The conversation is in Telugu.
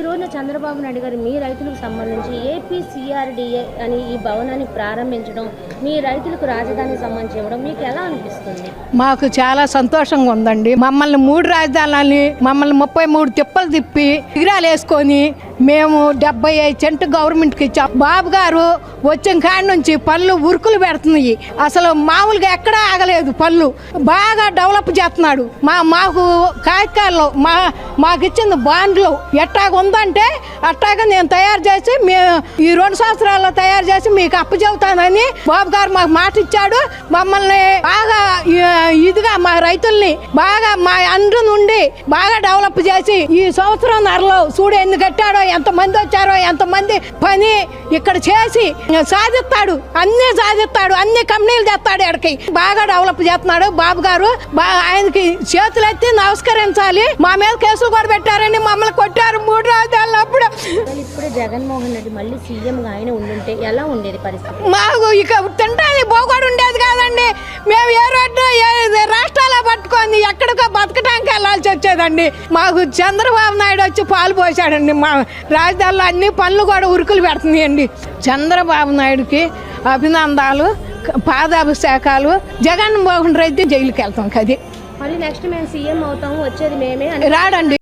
ఈ రోజున చంద్రబాబు నాయుడు గారు మీ రైతులకు సంబంధించి ఏపీ సిఆర్డిఏ అని ఈ భవనాన్ని ప్రారంభించడం మీ రైతులకు రాజధాని సంబంధించి ఇవ్వడం మీకు ఎలా అనిపిస్తుంది? మాకు చాలా సంతోషంగా ఉందండి. మమ్మల్ని మూడు రాజధానులని మమ్మల్ని ముప్పై మూడు తిప్పలు తిప్పి ఎగిరాలు వేసుకొని మేము డెబ్బై ఐదు సెంటు గవర్నమెంట్కి ఇచ్చాం. బాబు గారు వచ్చిన కాడి నుంచి పళ్ళు ఉరుకులు పెడుతున్నాయి. అసలు మామూలుగా ఎక్కడా ఆగలేదు పళ్ళు. బాగా డెవలప్ చేస్తున్నాడు. మా మాకు కాగితాల్లో మా మాకు ఇచ్చిన బాండ్లు ఎట్టాగ ఉందంటే అట్టాగా నేను తయారు చేసి మేము ఈ రెండు సంవత్సరాల్లో తయారు చేసి మీకు అప్పచెబుతానని బాబు గారు మాకు మాట ఇచ్చాడు మమ్మల్ని బాగా ఈ- రైతుల్ని బాగా మా అండ్రు నుండి బాగా డెవలప్ చేసి ఈ సంవత్సరం నరలో చూడు ఎన్ని కట్టాడో ఎంత మంది వచ్చారో ఎంత మంది పని ఇక్కడ చేసి సాధిస్తాడు. అన్ని సాధిస్తాడు అన్ని కంపెనీలు తెస్తాడు ఇక్కడికి బాగా డెవలప్ చేస్తున్నాడు బాబు గారు. ఆయనకి చేతులు ఎత్తి నమస్కరించాలి. మా మీద కేసులు కూడా పెట్టారని మమ్మల్ని కొట్టారు మూడు రాజధానులు అప్పుడు. ఇప్పుడే జగన్మోహన్ రెడ్డి మళ్ళీ సీఎంగా ఆయన ఉండుంటే ఎలా ఉండేది పరిస్థితి? మాకు ఇక తింటానికి పోగొడు ఉండేది కాదండి. మేము ఏ రోడ్డు ఏ వెళ్ళాల్సి వచ్చేదండి. మాకు చంద్రబాబు నాయుడు వచ్చి పాలు పోసాడండి. మా రాజధానిలో అన్ని పనులు కూడా ఉరుకులు పెడుతున్నాయండి. చంద్రబాబు నాయుడుకి అభినందాలు పాదాభిషేకాలు జగన్మోహన్ రెడ్డి జైలుకి వెళ్తాం కది. మళ్ళీ నెక్స్ట్ మేము సీఎం అవుతాము వచ్చేది మేమే రాడండి.